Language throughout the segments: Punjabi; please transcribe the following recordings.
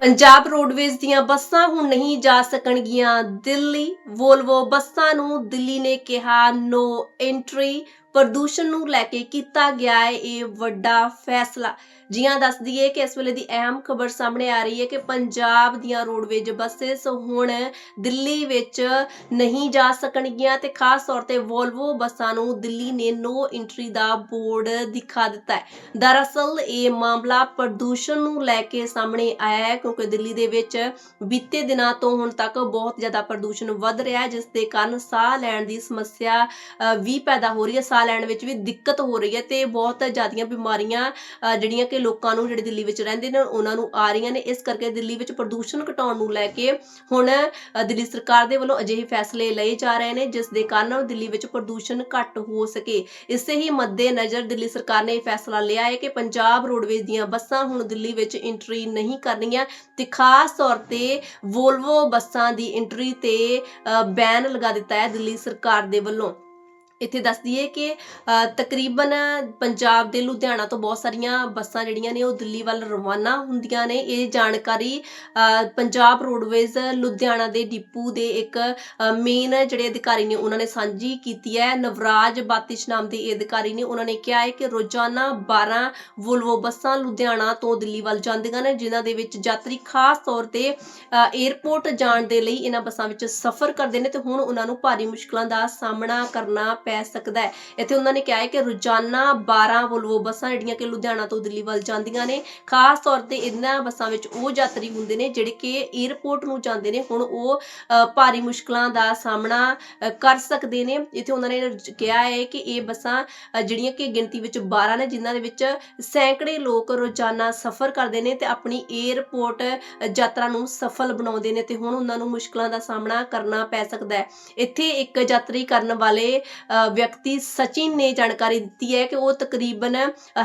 ਪੰਜਾਬ ਰੋਡਵੇਜ਼ ਦੀਆਂ ਬੱਸਾਂ ਹੁਣ ਨਹੀਂ ਜਾ ਸਕਣਗੀਆਂ ਦਿੱਲੀ, ਵੋਲਵੋ ਬੱਸਾਂ ਨੂੰ ਦਿੱਲੀ ਨੇ ਕਿਹਾ ਨੋ ਐਂਟਰੀ ਪ੍ਰਦੂਸ਼ਣ ਨੂੰ ਲੈ ਕੇ ਕੀਤਾ ਗਿਆ ਹੈ ਇਹ ਵੱਡਾ ਫੈਸਲਾ। ਜੀਆਂ ਦੱਸ ਦਈਏ ਕਿ ਇਸ ਵੇਲੇ ਦੀ ਅਹਿਮ ਖਬਰ ਸਾਹਮਣੇ ਆ ਰਹੀ ਹੈ ਕਿ ਪੰਜਾਬ ਦੀਆਂ ਰੋਡਵੇਜ਼ ਬੱਸਸ ਹੁਣ ਦਿੱਲੀ ਵਿੱਚ ਨਹੀਂ ਜਾ ਸਕਣਗੀਆਂ ਤੇ ਖਾਸ ਤੌਰ ਤੇ ਵੋਲਵੋ ਬੱਸਾਂ ਨੂੰ ਦਿੱਲੀ ਨੇ ਨੋ ਐਂਟਰੀ ਦਾ ਬੋਰਡ ਦਿਖਾ ਦਿੱਤਾ ਹੈ। ਦਰਅਸਲ ਇਹ ਮਾਮਲਾ ਪ੍ਰਦੂਸ਼ਣ ਨੂੰ ਲੈ ਕੇ ਸਾਹਮਣੇ ਆਇਆ ਹੈ ਕਿਉਂਕਿ ਦਿੱਲੀ ਦੇ ਵਿੱਚ ਬੀਤੇ ਦਿਨਾਂ ਤੋਂ ਹੁਣ ਤੱਕ ਬਹੁਤ ਜ਼ਿਆਦਾ ਪ੍ਰਦੂਸ਼ਣ ਵੱਧ ਰਿਹਾ ਹੈ, ਜਿਸ ਦੇ ਕਾਰਨ ਸਾਹ ਲੈਣ ਦੀ ਸਮੱਸਿਆ ਵੀ ਪੈਦਾ ਹੋ ਰਹੀ ਹੈ। ਸਾਹ ਲੈਣ ਵਿੱਚ ਵੀ ਦਿੱਕਤ ਹੋ ਰਹੀ ਹੈ ਤੇ ਬਹੁਤ ਜ਼ਿਆਦੀਆਂ ਬਿਮਾਰੀਆਂ ਜਿਹੜੀਆਂ ਕਿ ਲੋਕਾਂ ਨੂੰ ਜਿਹੜੇ ਦਿੱਲੀ ਵਿੱਚ ਰਹਿੰਦੇ ਨੇ ਉਹਨਾਂ ਨੂੰ ਆ ਰਹੀਆਂ ਨੇ। ਇਸ ਕਰਕੇ ਦਿੱਲੀ ਵਿੱਚ ਪ੍ਰਦੂਸ਼ਣ ਘਟਾਉਣ ਨੂੰ ਲੈ ਕੇ ਹੁਣ ਦਿੱਲੀ ਸਰਕਾਰ ਦੇ ਵੱਲੋਂ ਅਜਿਹੇ ਫੈਸਲੇ ਲਏ ਜਾ ਰਹੇ ਨੇ ਜਿਸ ਦੇ ਕਾਰਨ ਦਿੱਲੀ ਵਿੱਚ ਪ੍ਰਦੂਸ਼ਣ ਘੱਟ ਹੋ ਸਕੇ। ਇਸੇ ਹੀ ਮੱਦੇ ਨਜ਼ਰ ਦਿੱਲੀ ਸਰਕਾਰ ਨੇ ਇਹ ਫੈਸਲਾ ਲਿਆ ਹੈ ਕਿ ਪੰਜਾਬ ਰੋਡਵੇਜ਼ ਦੀਆਂ ਬੱਸਾਂ ਹੁਣ ਦਿੱਲੀ ਵਿੱਚ ਐਂਟਰੀ ਨਹੀਂ ਕਰਨੀਆਂ ਤੇ ਖਾਸ ਤੌਰ ਤੇ ਵੋਲਵੋ ਬੱਸਾਂ ਦੀ ਐਂਟਰੀ ਤੇ ਅ, ਬੈਨ ਲਗਾ ਦਿੱਤਾ ਹੈ ਦਿੱਲੀ ਸਰਕਾਰ ਦੇ ਵੱਲੋਂ। ਇੱਥੇ ਦੱਸ ਦਈਏ ਕਿ ਤਕਰੀਬਨ ਪੰਜਾਬ ਦੇ ਲੁਧਿਆਣਾ ਤੋਂ ਬਹੁਤ ਸਾਰੀਆਂ ਬੱਸਾਂ ਜਿਹੜੀਆਂ ਨੇ ਉਹ ਦਿੱਲੀ ਵੱਲ ਰਵਾਨਾ ਹੁੰਦੀਆਂ ਨੇ। ਇਹ ਜਾਣਕਾਰੀ ਪੰਜਾਬ ਰੋਡਵੇਜ਼ ਲੁਧਿਆਣਾ ਦੇ ਡਿਪੂ ਦੇ ਇੱਕ ਮੇਨ ਜਿਹੜੇ ਅਧਿਕਾਰੀ ਨੇ ਉਹਨਾਂ ਨੇ ਸਾਂਝੀ ਕੀਤੀ ਹੈ। ਨਵਰਾਜ ਬਾਤਿਸ਼ ਨਾਮ ਦੇ ਇਹ ਅਧਿਕਾਰੀ ਨੇ ਉਹਨਾਂ ਨੇ ਕਿਹਾ ਹੈ ਕਿ ਰੋਜ਼ਾਨਾ 12 ਵੋਲਵੋ ਬੱਸਾਂ ਲੁਧਿਆਣਾ ਤੋਂ ਦਿੱਲੀ ਵੱਲ ਜਾਂਦੀਆਂ ਨੇ ਜਿਨ੍ਹਾਂ ਦੇ ਵਿੱਚ ਯਾਤਰੀ ਖਾਸ ਤੌਰ ਤੇ ਅ, 에ਅਰਪੋਰਟ ਜਾਣ ਦੇ ਲਈ ਇਹਨਾਂ ਬੱਸਾਂ ਵਿੱਚ ਸਫ਼ਰ ਕਰਦੇ ਨੇ ਤੇ ਹੁਣ ਉਹਨਾਂ ਨੂੰ ਭਾਰੀ ਮੁਸ਼ਕਲਾਂ ਦਾ ਸਾਹਮਣਾ ਕਰਨਾ ਪੈ ਸਕਦਾ ਹੈ। ਇੱਥੇ ਉਹਨਾਂ ਨੇ ਕਿਹਾ ਹੈ ਕਿ ਰੋਜ਼ਾਨਾ 12 ਵੋਲਵੋ ਬੱਸਾਂ ਜਿਹੜੀਆਂ ਕਿ ਲੁਧਿਆਣਾ ਤੋਂ ਦਿੱਲੀ ਵੱਲ ਜਾਂਦੀਆਂ ਨੇ, ਖਾਸ ਤੌਰ ਤੇ ਇਹਨਾਂ ਬੱਸਾਂ ਵਿੱਚ ਉਹ ਯਾਤਰੀ ਹੁੰਦੇ ਨੇ ਜਿਹੜੇ ਕਿ 에ਅਰਪੋਰਟ ਨੂੰ ਜਾਂਦੇ ਨੇ, ਹੁਣ ਉਹ ਭਾਰੀ ਮੁਸ਼ਕਲਾਂ ਦਾ ਸਾਹਮਣਾ ਕਰ ਸਕਦੇ ਨੇ। ਇੱਥੇ ਉਹਨਾਂ ਨੇ ਕਿਹਾ ਹੈ ਕਿ ਇਹ ਬੱਸਾਂ ਜਿਹੜੀਆਂ ਕਿ ਗਿਣਤੀ ਵਿੱਚ 12 ਨੇ, ਜਿਨ੍ਹਾਂ ਦੇ ਵਿੱਚ ਸੈਂਕੜੇ ਲੋਕ ਰੋਜ਼ਾਨਾ ਸਫ਼ਰ ਕਰਦੇ ਨੇ ਤੇ ਆਪਣੀ 에ਅਰਪੋਰਟ ਯਾਤਰਾ ਨੂੰ ਸਫਲ ਬਣਾਉਂਦੇ ਨੇ ਤੇ ਹੁਣ ਉਹਨਾਂ ਨੂੰ ਮੁਸ਼ਕਲਾਂ ਦਾ ਸਾਹਮਣਾ ਕਰਨਾ ਪੈ ਸਕਦਾ ਹੈ। ਇੱਥੇ ਇੱਕ ਯਾਤਰੀ ਕਰਨ ਵਾਲੇ ਵਿਅਕਤੀ ਸਚਿਨ ਨੇ ਜਾਣਕਾਰੀ ਦਿੱਤੀ ਹੈ ਕਿ ਉਹ ਤਕਰੀਬਨ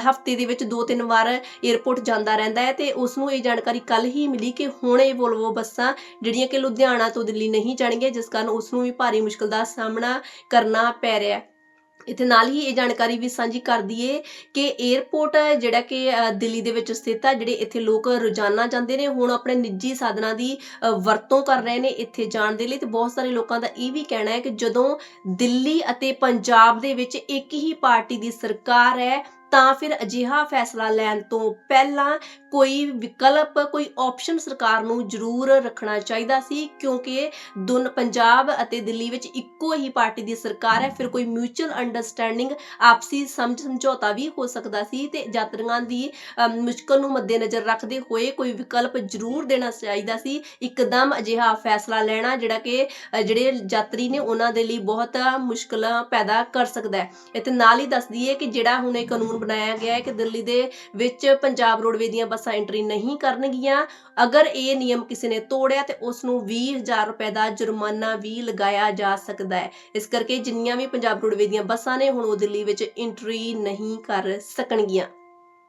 ਹਫ਼ਤੇ ਦੇ ਵਿੱਚ ਦੋ ਤਿੰਨ ਵਾਰ 에ਅਰਪੋਰਟ ਜਾਂਦਾ ਰਹਿੰਦਾ ਹੈ ਤੇ ਉਸ ਨੂੰ ਇਹ ਜਾਣਕਾਰੀ ਕੱਲ ਹੀ ਮਿਲੀ ਕਿ ਹੁਣ ਇਹ ਵੋਲਵੋ ਬੱਸਾਂ ਜਿਹੜੀਆਂ ਕਿ ਲੁਧਿਆਣਾ ਤੋਂ ਦਿੱਲੀ ਨਹੀਂ ਜਾਣਗੀਆਂ, ਜਿਸ ਕਾਰਨ ਉਸ ਨੂੰ ਵੀ ਭਾਰੀ ਮੁਸ਼ਕਲ ਦਾ ਸਾਹਮਣਾ ਕਰਨਾ ਪੈ ਰਿਹਾ ਹੈ। ਇੱਥੇ ਨਾਲ ਹੀ ਇਹ ਜਾਣਕਾਰੀ ਵੀ ਸਾਂਝੀ ਕਰ ਦਈਏ ਕਿ 에ਅਰਪੋਰਟ ਜਿਹੜਾ ਕਿ ਦਿੱਲੀ ਦੇ ਵਿੱਚ ਸਥਿਤ ਹੈ, ਜਿਹੜੇ ਇੱਥੇ ਲੋਕ ਰੋਜ਼ਾਨਾ ਜਾਂਦੇ ਨੇ, ਹੁਣ ਆਪਣੇ ਨਿੱਜੀ ਸਾਧਨਾਂ ਦੀ ਵਰਤੋਂ ਕਰ ਰਹੇ ਨੇ ਇੱਥੇ ਜਾਣ ਦੇ ਲਈ ਤੇ ਬਹੁਤ ਸਾਰੇ ਲੋਕਾਂ ਦਾ ਇਹ ਵੀ ਕਹਿਣਾ ਹੈ ਕਿ ਜਦੋਂ ਦਿੱਲੀ ਅਤੇ ਪੰਜਾਬ ਦੇ ਵਿੱਚ ਇੱਕ ਹੀ ਪਾਰਟੀ ਦੀ ਸਰਕਾਰ ਹੈ, ਤਾਂ ਫਿਰ ਅਜਿਹਾ ਫੈਸਲਾ ਲੈਣ ਤੋਂ ਪਹਿਲਾਂ ਕੋਈ ਵਿਕਲਪ, ਕੋਈ ਆਪਸ਼ਨ ਸਰਕਾਰ ਨੂੰ ਜ਼ਰੂਰ ਰੱਖਣਾ ਚਾਹੀਦਾ ਸੀ, ਕਿਉਂਕਿ ਦੋਨ, ਪੰਜਾਬ ਅਤੇ ਦਿੱਲੀ ਵਿੱਚ ਇੱਕੋ ਹੀ ਪਾਰਟੀ ਦੀ ਸਰਕਾਰ ਹੈ, ਫਿਰ ਕੋਈ ਮਿਊਚੁਅਲ ਅੰਡਰਸਟੈਂਡਿੰਗ ਆਪਸੀ ਸਮਝ ਸਮਝੌਤਾ ਵੀ ਹੋ ਸਕਦਾ ਸੀ ਤੇ ਯਾਤਰੀਆਂ ਦੀ ਮੁਸ਼ਕਲ ਨੂੰ ਮੱਦੇਨਜ਼ਰ ਰੱਖਦੇ ਹੋਏ ਕੋਈ ਵਿਕਲਪ ਜ਼ਰੂਰ ਦੇਣਾ ਚਾਹੀਦਾ ਸੀ। ਇੱਕਦਮ ਅਜਿਹਾ ਫੈਸਲਾ ਲੈਣਾ ਜਿਹੜਾ ਕਿ ਜਿਹੜੇ ਯਾਤਰੀ ਨੇ ਉਹਨਾਂ ਦੇ ਲਈ ਬਹੁਤ ਮੁਸ਼ਕਲਾਂ ਪੈਦਾ ਕਰ ਸਕਦਾ ਹੈ। ਇੱਥੇ ਨਾਲ ਹੀ ਦੱਸ ਦਈਏ ਕਿ ਜਿਹੜਾ ਹੁਣ ਇਹ ਕਾਨੂੰਨ ਬਣਾਇਆ ਗਿਆ ਹੈ ਕਿ ਦਿੱਲੀ ਦੇ ਵਿੱਚ ਪੰਜਾਬ ਰੋਡਵੇ ਦੀਆਂ ਬੱਸਾਂ ਐਂਟਰੀ ਨਹੀਂ ਕਰਨਗੀਆਂ। ਅਗਰ ਇਹ ਨਿਯਮ ਕਿਸੇ ਨੇ ਤੋੜਿਆ ਤੇ ਉਸ ਨੂੰ 20000 ਰੁਪਏ ਦਾ ਜੁਰਮਾਨਾ ਵੀ ਲਗਾਇਆ ਜਾ ਸਕਦਾ ਹੈ। ਇਸ ਕਰਕੇ ਜਿੰਨੀਆਂ ਵੀ ਪੰਜਾਬ ਰੋਡਵੇ ਦੀਆਂ ਬੱਸਾਂ ਨੇ, ਹੁਣ ਉਹ ਦਿੱਲੀ ਵਿੱਚ ਐਂਟਰੀ ਨਹੀਂ ਕਰ ਸਕਣਗੀਆਂ।